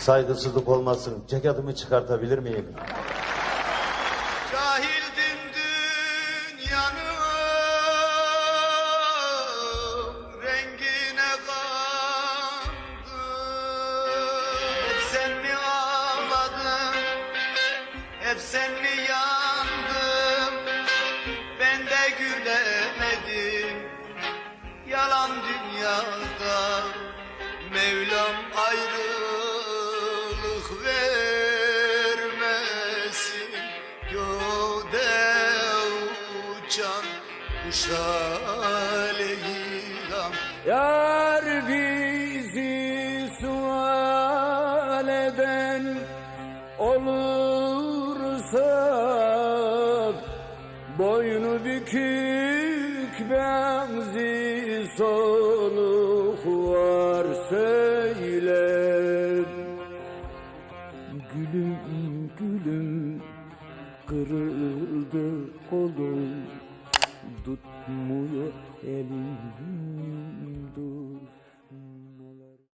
Saygısızlık olmasın. Ceketimi çıkartabilir miyim? Cahildim dünyanın rengine kandım sen mi ağladın, hep sen mi yandın? Ben de gülemedim. Yalan dünyada Göğde uçan kuşa leylam Yar bizi sual eden olursa Boynu bükük benzi soluk var söyle. Gülüm gülüm kırıldı kolum. Tutmuyor elim